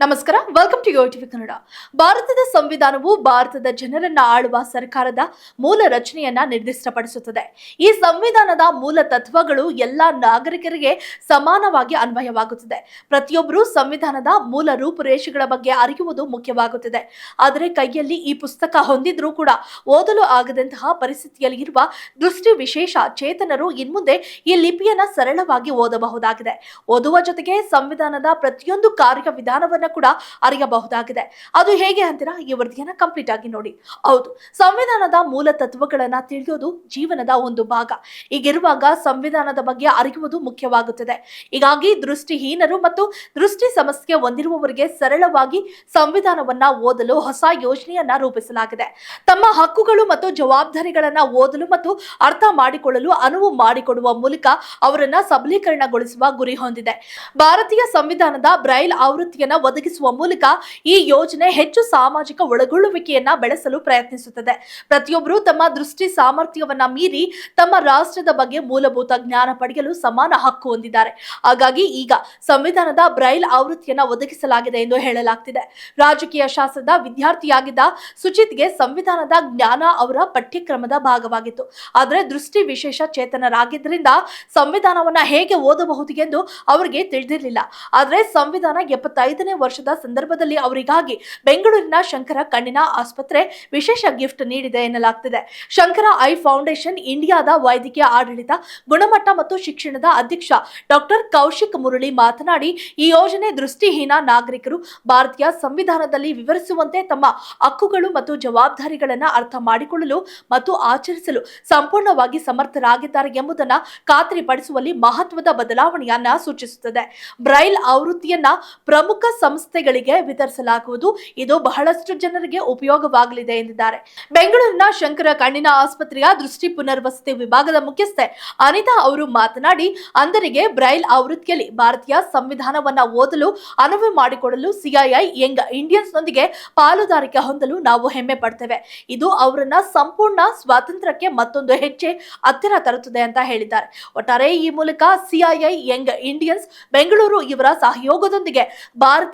ನಮಸ್ಕಾರ welcome to TV Kannada ಭಾರತದ ಸಂವಿಧಾನವು ಭಾರತದ ಜನರನ್ನ ಆಳುವ ಸರ್ಕಾರದ ಮೂಲ ರಚನೆಯನ್ನ ನಿರ್ದಿಷ್ಟಪಡಿಸುತ್ತದೆ. ಈ ಸಂವಿಧಾನದ ಮೂಲ ತತ್ವಗಳು ಎಲ್ಲಾ ನಾಗರಿಕರಿಗೆ ಸಮಾನವಾಗಿ ಅನ್ವಯವಾಗುತ್ತದೆ. ಪ್ರತಿಯೊಬ್ಬರು ಸಂವಿಧಾನದ ಮೂಲ ರೂಪುರೇಷೆಗಳ ಬಗ್ಗೆ ಅರಿಯುವುದು ಮುಖ್ಯವಾಗುತ್ತದೆ. ಆದರೆ ಕೈಯಲ್ಲಿ ಈ ಪುಸ್ತಕ ಹೊಂದಿದ್ರೂ ಕೂಡ ಓದಲು ಆಗದಂತಹ ಪರಿಸ್ಥಿತಿಯಲ್ಲಿ ಇರುವ ದೃಷ್ಟಿ ವಿಶೇಷ ಚೇತನರು ಇನ್ಮುಂದೆ ಈ ಲಿಪಿಯನ್ನ ಸರಳವಾಗಿ ಓದಬಹುದಾಗಿದೆ. ಓದುವ ಜೊತೆಗೆ ಸಂವಿಧಾನದ ಪ್ರತಿಯೊಂದು ಕಾರ್ಯವಿಧಾನವನ್ನ ಕೂಡ ಅರಿಯಬಹುದಾಗಿದೆ. ಅದು ಹೇಗೆ ಅಂತೀರಾ? ಈ ವರದಿಯನ್ನ ಕಂಪ್ಲೀಟ್ ಆಗಿ ನೋಡಿ. ಹೌದು, ಸಂವಿಧಾನದ ಮೂಲ ತತ್ವಗಳನ್ನ ತಿಳಿಯೋದು ಜೀವನದ ಒಂದು ಭಾಗ. ಈಗಿರುವಾಗ ಸಂವಿಧಾನದ ಬಗ್ಗೆ ಅರಿಯುವುದು ಮುಖ್ಯವಾಗುತ್ತದೆ. ಹೀಗಾಗಿ ದೃಷ್ಟಿಹೀನರು ಮತ್ತು ದೃಷ್ಟಿ ಸಮಸ್ಯೆ ಹೊಂದಿರುವವರಿಗೆ ಸರಳವಾಗಿ ಸಂವಿಧಾನವನ್ನ ಓದಲು ಹೊಸ ಯೋಜನೆಯನ್ನ ರೂಪಿಸಲಾಗಿದೆ. ತಮ್ಮ ಹಕ್ಕುಗಳು ಮತ್ತು ಜವಾಬ್ದಾರಿಗಳನ್ನ ಓದಲು ಮತ್ತು ಅರ್ಥ ಮಾಡಿಕೊಳ್ಳಲು ಅನುವು ಮಾಡಿಕೊಡುವ ಮೂಲಕ ಅವರನ್ನ ಸಬಲೀಕರಣಗೊಳಿಸುವ ಗುರಿ ಹೊಂದಿದೆ. ಭಾರತೀಯ ಸಂವಿಧಾನದ ಬ್ರೈಲ್ ಆವೃತ್ತಿಯನ್ನ ಒದಗಿಸುವ ಮೂಲಕ ಈ ಯೋಜನೆ ಹೆಚ್ಚು ಸಾಮಾಜಿಕ ಒಳಗೊಳ್ಳುವಿಕೆಯನ್ನ ಬೆಳೆಸಲು ಪ್ರಯತ್ನಿಸುತ್ತದೆ. ಪ್ರತಿಯೊಬ್ಬರು ತಮ್ಮ ದೃಷ್ಟಿ ಸಾಮರ್ಥ್ಯವನ್ನ ಮೀರಿ ತಮ್ಮ ರಾಷ್ಟ್ರದ ಬಗ್ಗೆ ಮೂಲಭೂತ ಜ್ಞಾನ ಪಡೆಯಲು ಸಮಾನ ಹಕ್ಕು ಹೊಂದಿದ್ದಾರೆ. ಹಾಗಾಗಿ ಈಗ ಸಂವಿಧಾನದ ಬ್ರೈಲ್ ಆವೃತ್ತಿಯನ್ನ ಒದಗಿಸಲಾಗಿದೆ ಎಂದು ಹೇಳಲಾಗ್ತಿದೆ. ರಾಜಕೀಯ ಶಾಸ್ತ್ರದ ವಿದ್ಯಾರ್ಥಿಯಾಗಿದ್ದ ಸುಚಿತ್ಗೆ ಸಂವಿಧಾನದ ಜ್ಞಾನ ಅವರ ಪಠ್ಯಕ್ರಮದ ಭಾಗವಾಗಿತ್ತು. ಆದರೆ ದೃಷ್ಟಿ ವಿಶೇಷ ಚೇತನರಾಗಿದ್ದರಿಂದ ಸಂವಿಧಾನವನ್ನ ಹೇಗೆ ಓದಬಹುದು ಎಂದು ಅವರಿಗೆ ತಿಳಿದಿರಲಿಲ್ಲ. ಆದರೆ ಸಂವಿಧಾನ ಎಪ್ಪತ್ತೈದನೇ ವರ್ಷದ ಸಂದರ್ಭದಲ್ಲಿ ಅವರಿಗಾಗಿ ಬೆಂಗಳೂರಿನ ಶಂಕರ ಕಣ್ಣಿನ ಆಸ್ಪತ್ರೆ ವಿಶೇಷ ಗಿಫ್ಟ್ ನೀಡಿದೆ ಎನ್ನಲಾಗ್ತಿದೆ. ಶಂಕರ ಐ ಫೌಂಡೇಶನ್ ಇಂಡಿಯಾದ ವೈದ್ಯಕೀಯ ಆಡಳಿತ ಗುಣಮಟ್ಟ ಮತ್ತು ಶಿಕ್ಷಣದ ಅಧ್ಯಕ್ಷ ಡಾಕ್ಟರ್ ಕೌಶಿಕ್ ಮುರಳಿ ಮಾತನಾಡಿ, ಈ ಯೋಜನೆ ದೃಷ್ಟಿಹೀನ ನಾಗರಿಕರು ಭಾರತೀಯ ಸಂವಿಧಾನದಲ್ಲಿ ವಿವರಿಸುವಂತೆ ತಮ್ಮ ಹಕ್ಕುಗಳು ಮತ್ತು ಜವಾಬ್ದಾರಿಗಳನ್ನು ಅರ್ಥ ಮಾಡಿಕೊಳ್ಳಲು ಮತ್ತು ಆಚರಿಸಲು ಸಂಪೂರ್ಣವಾಗಿ ಸಮರ್ಥರಾಗಿದ್ದಾರೆ ಎಂಬುದನ್ನು ಖಾತ್ರಿಪಡಿಸುವಲ್ಲಿ ಮಹತ್ವದ ಬದಲಾವಣೆಯನ್ನ ಸೂಚಿಸುತ್ತದೆ. ಬ್ರೈಲ್ ಆವೃತ್ತಿಯನ್ನ ಪ್ರಮುಖ ಸಂಸ್ಥೆಗಳಿಗೆ ವಿತರಿಸಲಾಗುವುದು. ಇದು ಬಹಳಷ್ಟು ಜನರಿಗೆ ಉಪಯೋಗವಾಗಲಿದೆ ಎಂದಿದ್ದಾರೆ. ಬೆಂಗಳೂರಿನ ಶಂಕರ ಕಣ್ಣಿನ ಆಸ್ಪತ್ರೆಯ ದೃಷ್ಟಿ ಪುನರ್ವಸತಿ ವಿಭಾಗದ ಮುಖ್ಯಸ್ಥೆ ಅನಿತಾ ಅವರು ಮಾತನಾಡಿ, ಅಂಧರಿಗೆ ಬ್ರೈಲ್ ಆವೃತ್ತಿಯಲ್ಲಿ ಭಾರತೀಯ ಸಂವಿಧಾನವನ್ನ ಓದಲು ಅನುವು ಮಾಡಿಕೊಡಲು ಸಿಐಐ ಯಂಗ್ ಇಂಡಿಯನ್ಸ್ ನೊಂದಿಗೆ ಪಾಲುದಾರಿಕೆ ಹೊಂದಲು ನಾವು ಹೆಮ್ಮೆ ಪಡ್ತೇವೆ. ಇದು ಅವರನ್ನ ಸಂಪೂರ್ಣ ಸ್ವಾತಂತ್ರ್ಯಕ್ಕೆ ಮತ್ತೊಂದು ಹೆಜ್ಜೆ ಹತ್ತಿರ ತರುತ್ತದೆ ಅಂತ ಹೇಳಿದ್ದಾರೆ. ಒಟ್ಟಾರೆ ಈ ಮೂಲಕ ಸಿಐಐ ಯಂಗ್ ಇಂಡಿಯನ್ಸ್ ಬೆಂಗಳೂರು ಇವರ ಸಹಯೋಗದೊಂದಿಗೆ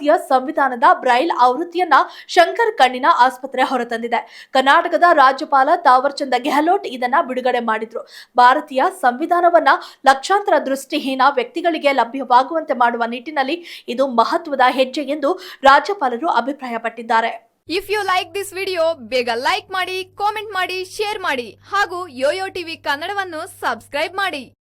ಭಾರತೀಯ ಸಂವಿಧಾನದ ಬ್ರೈಲ್ ಆವೃತ್ತಿಯನ್ನ ಶಂಕರ್ ಕಣ್ಣಿನ ಆಸ್ಪತ್ರೆ ಹೊರತಂದಿದೆ. ಕರ್ನಾಟಕದ ರಾಜ್ಯಪಾಲ ತಾವರ್ ಚಂದ್ ಗೆಹ್ಲೋಟ್ ಇದನ್ನ ಬಿಡುಗಡೆ ಮಾಡಿದ್ರು. ಭಾರತೀಯ ಸಂವಿಧಾನವನ್ನ ಲಕ್ಷಾಂತರ ದೃಷ್ಟಿಹೀನ ವ್ಯಕ್ತಿಗಳಿಗೆ ಲಭ್ಯವಾಗುವಂತೆ ಮಾಡುವ ನಿಟ್ಟಿನಲ್ಲಿ ಇದು ಮಹತ್ವದ ಹೆಜ್ಜೆ ಎಂದು ರಾಜ್ಯಪಾಲರು ಅಭಿಪ್ರಾಯಪಟ್ಟಿದ್ದಾರೆ. If you like this video ಬೇಗ ಲೈಕ್ ಮಾಡಿ ಕಾಮೆಂಟ್ ಮಾಡಿ ಶೇರ್ ಮಾಡಿ ಹಾಗೂ ಯೋಯೋ ಟಿವಿ ಕನ್ನಡವನ್ನು ಸಬ್ಸ್ಕ್ರೈಬ್ ಮಾಡಿ.